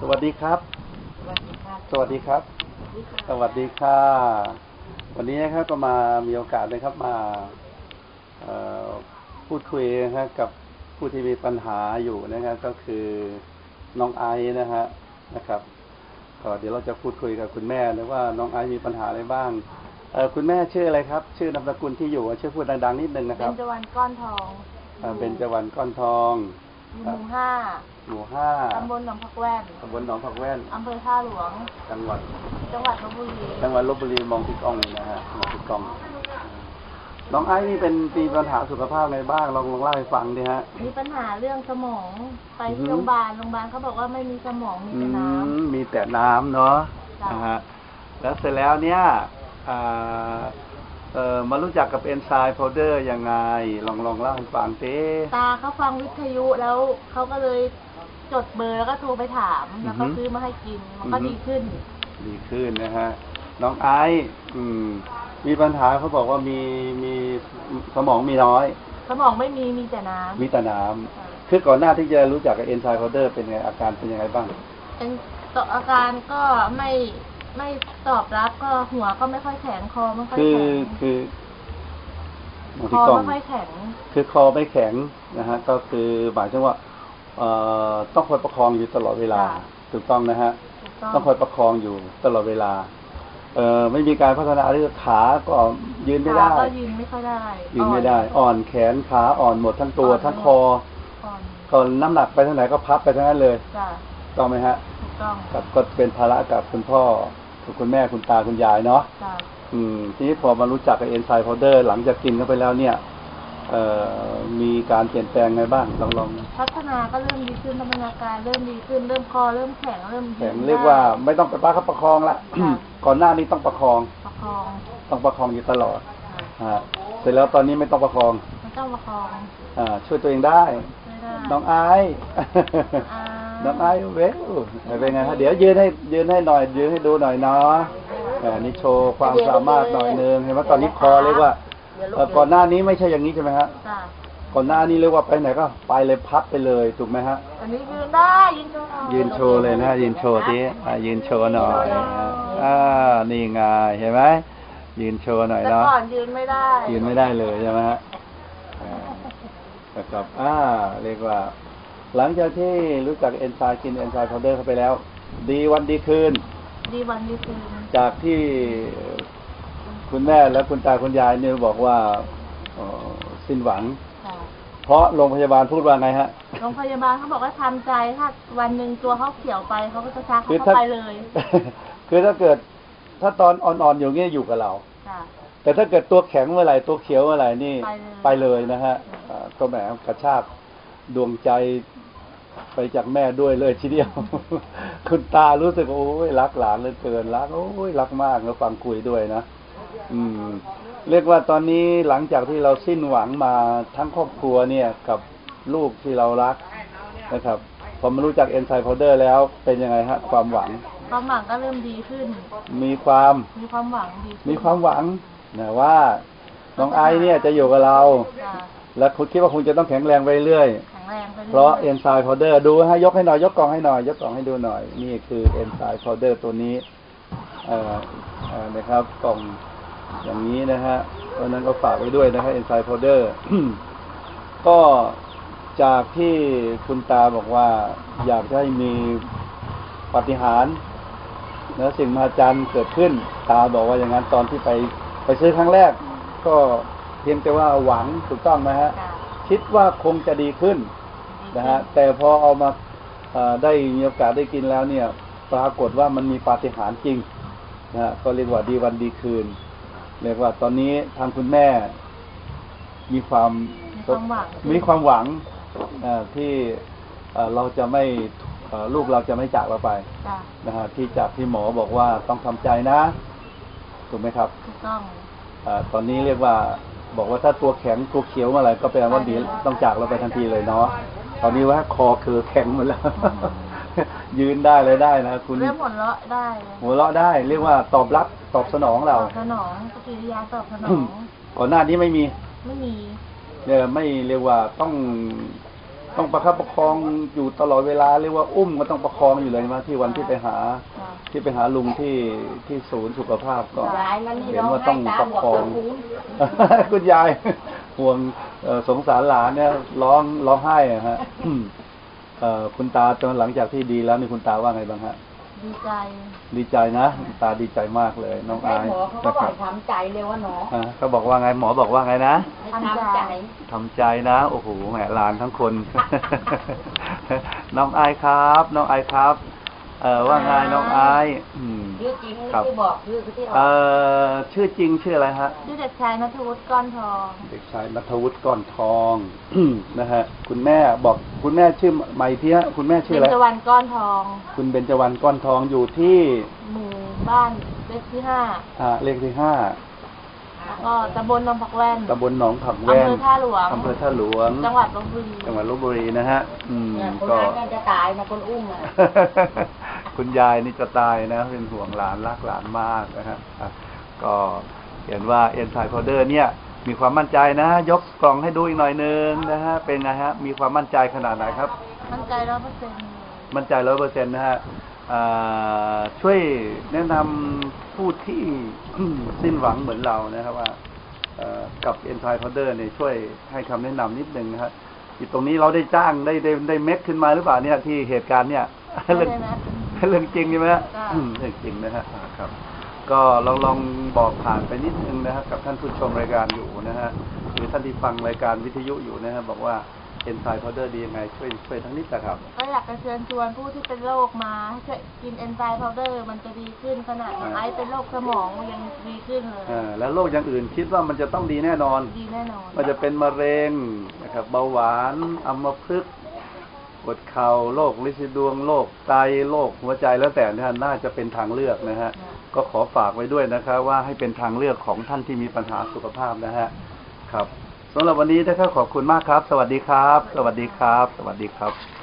สวัสดีครับสวัสดีค่ะสวัสดีครับ สวัสดีค่ะ วันนี้นะครับก็มามีโอกาสนะครับมาเอ่อพูดคุยนะครับกับผู้ที่มีปัญหาอยู่นะครับ ก็คือน้องไอซ์นะฮะนะครับก็เดี๋ยวเราจะพูดคุยกับคุณแม่นะว่าน้องไอซ์มีปัญหาอะไรบ้างเออคุณแม่ชื่ออะไรครับ ชื่อนามสกุลที่อยู่ช่วยพูดดังๆนิดนึงนะคเป็รับนจวันก้อนทองเอ่อเป็นจวันก้อนทองอยู่ หมู่ห้าหมู่ห้าตำบลหนองผักแว่นตำบลหนองผักแว่นอำเภอท่าหลวง จังหวัด จังหวัดลบบุรี จังหวัดลบบุรีมองที่กล้องเลยนะฮะมองที่กล้อง น้องไอ้นี่เป็นมีปัญหาสุขภาพอะไรบ้างลองลองเล่าให้ฟังดิฮะ มีปัญหาเรื่องสมอง ไปอือฮึที่โรงพยาบาล โรงพยาบาลเขาบอกว่าไม่มีสมอง มีอืแต่น้มมีแต่น้ำเนาะจ้ะนะฮะ แล้วเสร็จแล้วเนี่ยอ่าเอ่อ มารู้จักกับเอนไซม์โพเดอร์ยังไง ลองลองเล่าให้ฟังสิำตาเขาฟังวิทยุแล้วเขาก็เลยจดเบอร์แล้วก็โทรไปถาม แล้วก็ซื้อมาให้กิน มันก็ดีขึ้น ดีขึ้นนะฮะ น้องไอซ์อืม มีปัญหาเขาบอกว่ามีมีสมองมีน้อย สมองไม่มีมีแต่น้ำมีแต่น้ำคือก่อนหน้าที่จะรู้จักกับเอนไซม์โพเดอร์เป็นไงอาการเป็นยังไงบ้างเป็นต่ออาการก็ไม่ ไม่ตอบรับก็หัวก็ไม่ค่อยแข็งคอไม่ค่อยคือแข็งคือมองคที่อกล้อง ไม่ค่อยแข็ง คือคอไม่แข็งนะฮะ ก็คือหมายถึงว่าเอ่อต้องคอยประคองอยู่ตลอดเวลาค่ะ ถูกต้องนะฮะ ถูกต้องต้องคอยประคองอยู่ตลอดเวลา เอ่อไม่มีการพัฒนาเรื่องขาก็ยืนไม่ได้ ขาก็ยืนไม่ค่อยได้ยืนไม่ได้ อ่อนแขนขาอ่อนหมดทั้งตัวอ่อนทั้งคอก่อนก็น้ำหนักไปทางไหนก็พับไปทั้งนั้นเลยจ้ะต้องไหมฮะถูกต้องกับก็เป็นภาระกับคุณพ่อ คุณแม่คุณตาคุณยายเนาะจ้ะอืม ทีนี้พอมารู้จักกับเอนไซม์พาวเดอร์หลังจากกินเข้าไปแล้วเนี่ยเอ่อมีการเปลี่ยนแปลงไงบ้างลองลองพัฒนาก็เริ่มดีขึ้นพัฒนาการเริ่มดีขึ้นเริ่มคอเริ่มแข็งเริ่มยืนแข็งได้เรียกว่าไม่ต้องไปป้าเขาประคองละค่ะก่อนหน้านี้ต้องประคองประคอง ต้องประคองอยู่ตลอดค่ะฮะเสร็จแล้วตอนนี้ไม่ต้องประคองไม่ต้องประคองอ่าช่วยตัวเองได้ไม่ได้น้องไอซ์อ่า น้องไอซ์เวลเป็นไงฮะเดี๋ยวยืนให้ยืนให้หน่อย ยืนให้ดูหน่อยเนาะอ่านี่โชว์ความสามารถหน่อยนึงเห็นไหมตอนนี้คอเรียกว่าเดี๋ยวลูเอ่อก่อนหน้านี้ไม่ใช่อย่างนี้ใช่ไหมฮะจ้ะก่อนหน้านี้เรียกว่าไปไหนก็ไปเลยพับไปเลยถูกไหมฮะอันนี้ยืนได้ยืนโชว์หน่อยยืนโชว์เลยนะฮะยืนโชว์ทีอะยืนโชว์หน่อยอะอ่านี่ไงเห็นไหมยืนโชว์หน่อยแต่เนาะก่อนยืนไม่ได้ ยืนไม่ได้เลยใช่ไหมฮะอ่านะครับอ่าเรียกว่า หลังจากที่รู้จักเอนไซม์กินเอนไซม์พาวเดอร์เข้าไปแล้ว ดีวันดีคืน ดีวันดีคืน จากที่คุณแม่และคุณตาคุณยายเนี่ยบอกว่าเอ่อสิ้นหวังค่ะเพราะโรงพยาบาลพูดว่าไงฮะ โรงพยาบาลเขาบอกว่าทำใจถ้าวันหนึ่งตัวเขาเขียวไปเขาก็จะชักคือเขาถ้าไปเลย คือถ้าเกิดถ้าตอนอ่อนๆอยู่เงี้ยอยู่กับเราจ้ะแต่ถ้าเกิดตัวแข็งเมื่อไหร่ตัวเขียวเมื่อไหร่นี่ไปเลยไปเลยนะฮะอ่าก็แหมกระชากดวงใจ ไปจากแม่ด้วยเลยทีเดียว คุณตารู้สึกว่าโอ้ยรักหลานเหลือเกินรักโอ้ยรักมากแล้วฟังคุยด้วยนะอืม เรียกว่าตอนนี้หลังจากที่เราสิ้นหวังมาทั้งครอบครัวเนี่ยกับลูกที่เรารักนะครับพอมารู้จักเอนไซม์พาวเดอร์แล้วเป็นยังไงฮะ ความหวัง ความหวังก็เริ่มดีขึ้น มีความมีความหวังดีขึ้นมีความหวังนะว่าน้องไอซ์เนี่ยจะอยู่กับเราจ้ะ และคุณคิดว่าคุณจะต้องแข็งแรงไปเรื่อย แข็งแรงไปเพราะเอนไซม์พาวเดอร์ดูให้ยกให้หน่อยยกกล่องให้หน่อยยกกล่องให้ดูหน่อย นี่คือเอนไซม์พาวเดอร์ตัวนี้เอ่อเอ่อนะครับกล่องอย่างนี้นะฮะเพราะฉะนั้นก็ฝากไว้ด้วยนะครับเอนไซม์พาวเดอร์ก็จากที่คุณตาบอกว่าอยากจะให้มีปาฏิหารย์นะสิ่งมหัศจรรย์เกิดขึ้น ตาบอกว่าอย่างนั้นตอนที่ไปไปซื้อครั้งแรก ก็เพียงแต่ว่าหวังถูกต้องไหมฮะจ้ะคิดว่าคงจะดีขึ้นดีนะฮะขึ้แต่พอเอามาเอ่อได้มีโอกาสได้กินแล้วเนี่ย ปรากฏว่ามันมีปาฏิหาริย์จริงนะฮะก็เรียกว่าดีวันดีคืนเรียกว่าตอนนี้ทางคุณแม่ มีความมีความหวังมีความหวังเอ่อที่เอ่อเราจะไม่เอ่อลูกเราจะไม่จากเราไปจ้ะนะฮะที่จากที่หมอบอกว่าต้องทำใจนะ ถูกไหมครับถูกต้องอ่าตอนนี้เรียกว่า บอกว่าถ้าตัวแข็งตัวเขียวเมื่อไหร่ก็แปลว่าเดียวต้องจากเราไปทันทีเลยเนาะตอนนี้ว่าคอคือแข็งหมดแล้ว ยืนได้เลยได้นะคุณเริ่มหัวเราะได้เลยหัวเราะได้ เรียกว่าตอบรับตอบสนองตเราอบสนองปฏิกิริยาตอบสนองก่อนหน้านี้ไม่มี ไม่มีเนี่ยไม่เรียกว่าต้องต้องประคับประคองอยู่ตลอดเวลาเรียกว่าอุ้มก็ต้องประคองอยู่เลยมาที่วันที่ไปหาค่ะ ที่ไปหาลุงที่ที่ศูนย์สุขภาพก็ยายมันนี่เห็นร้องว่าต้ไห้องตาประบอดคองตาคุ้นคุณยายห่วงเอ่อสงสารหลานเนี่ยร้องร้องไห้อะฮะอืมเอ่อคุณตาตอนหลังจากที่ดีแล้วนี่คุณตาว่าไงบ้างฮะดีใจ ดีใจนะคุณตาดีใจมากเลย น้องไอ้อายหมอเขาก็นะบคอรักบทำใจเลยว่าหนออ่าเขาบอกว่าไงหมอบอกว่าไงนะให้ทำใจทำใจนะโอ้โหแหมหลานทั้งคน น้องอายครับ น้องอายครับเอ่อว่าไงน้องอายอืม ชื่อจริงครับที่บอกชื่อที่ออเอ่กอชื่อจริงชื่ออะไรฮะ ชื่อเด็กชายนัทวุฒิก้อนทอง เด็กชายนัทวุฒิก้อนทอง นะฮะ คุณแม่บอกคุณแม่ชื่อใหม่ที่ฮะคุณแม่ชื่อเป็อะไรนตะวันก้อนทอง คุณเบญจวรรณก้อนทองอยู่ที่หมู่บ้านเลขที่ห้าอ่าเลขที่ห้าแล้วก็ตำบลหนองผักแว่นตำบลหนองผักอำแว่นเภอท่าหลวง อำเภอท่าหลวง จังหวัดลบบุรีจังหวัดลบบุรีนะฮะ อืมเนี่ยคนก็ นั้นน่าจะตายนะคนอุ้มอะ คุณยายนี่จะตายนะ เป็นห่วงหลานรักหลานมากนะฮะอะก็เห็นว่าเอนไซพอเดอร์เนี่ย มีความมั่นใจนะ ยกกล่องให้ดูอีกหน่อยนึงนะฮะ เป็นไงฮะ มีความมั่นใจขนาดไหนครับ มั่นใจร้อยเปอร์เซ็นต์มั่นใจร้อยเปอร์เซ็นต์นะฮะอ่าช่วยแนะนำผู้ที่สิ้นหวังเหมือนเรานะครับว่าเอ่อกับเอนไซพอเดอร์เนี่ยช่วยให้คำแนะนำนิดนึงนะฮะที่ตรงนี้เราได้จ้างได้ได้ได้เม็ดขึ้นมาหรือเปล่าเนี่ยที่เหตุการณ์เนี่ยไม่เรื่องได้นะ เรื่องจริงใช่ไหมฮะค่ะอืมเรื่องจริงนะฮะอ่าครับ ก็ลองลองบอกผ่านไปนิดนึงนะฮะกับท่านผู้ชมรายการอยู่นะฮะหรือท่านที่ฟังรายการวิทยุอยู่นะฮะบอกว่าเอนไซพอเดอร์ดียังไงช่วยช่วยทั้งนิดนะครับก็อยากจะเชิญชวนผู้ที่เป็นโรคมาให้ช่วยกินเอนไซม์พาวเดอร์มันจะดีขึ้นขนาดของไอซ์เป็นโรคสมองยังดีขึ้นเลยอ่าแล้วโรคอย่างอื่นคิดว่ามันจะต้องดีแน่นอน ดีแน่นอนมันจะเป็นมะเร็งนะครับเบาหวานอัมพฤกษ์ ปวดเข่าโรคลินดวงโรคไตโรคหัวใจแล้วแต่นะฮะน่าจะเป็นทางเลือกนะฮะ ก็ขอฝากไว้ด้วยนะครับว่าให้เป็นทางเลือกของท่านที่มีปัญหาสุขภาพนะฮะครับสำหรับวันนี้นะครับขอบคุณมากครับ สวัสดีครับ สวัสดีครับ สวัสดีครับ